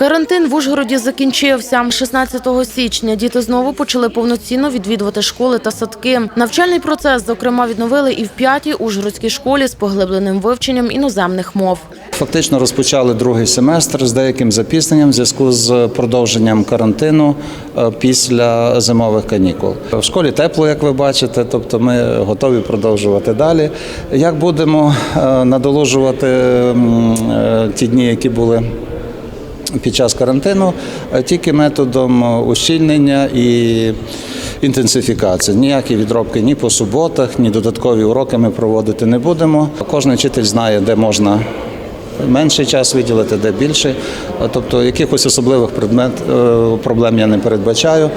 Карантин в Ужгороді закінчився. 16 січня діти знову почали повноцінно відвідувати школи та садки. Навчальний процес, зокрема, відновили і в п'ятій Ужгородській школі з поглибленим вивченням іноземних мов. Фактично розпочали другий семестр з деяким запізненням в зв'язку з продовженням карантину е, після зимових канікул. В школі тепло, як ви бачите, тобто ми готові продовжувати далі. Як будемо е, надолужувати е, ті дні, які були під час карантину, тільки методом е, ущільнення і інтенсифікації. Ніякі відробки ні по суботах, ні додаткові уроки ми проводити не будемо. Кожен вчитель знає, де можна менший час виділити, де більше. Тобто якихось особливих предмет, е, проблем я не передбачаю.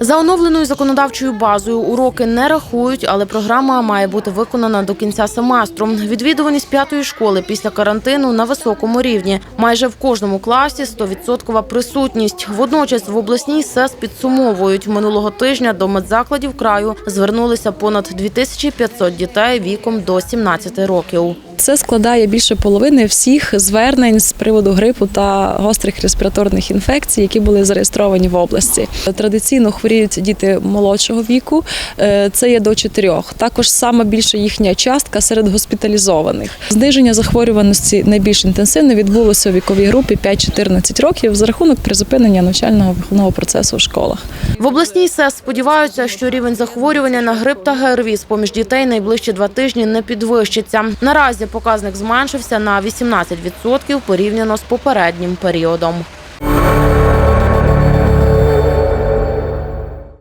За оновленою законодавчою базою уроки не рахують, але програма має бути виконана до кінця семестру. Відвідуваність п'ятої школи після карантину на високому рівні. Майже в кожному класі 100% присутність. Водночас в обласній СЕС підсумовують минулого тижня до медзакладів краю звернулися понад 2500 дітей віком до 17 років. Це складає більше половини всіх звернень з приводу грипу та гострих респіраторних інфекцій, які були зареєстровані в області. Традиційно хворіють діти молодшого віку, е, це є до чотирьох. Також сама більша їхня частка серед госпіталізованих. Зниження захворюваності найбільш інтенсивно відбулося у віковій групі 5-14 років за рахунок призупинення навчального виховного процесу в школах. В обласній СЕС сподіваються, що рівень захворювання на грип та ГРВІ з-поміж дітей найближчі два тижні не підвищиться. Наразі показник зменшився на 18% порівняно з попереднім періодом.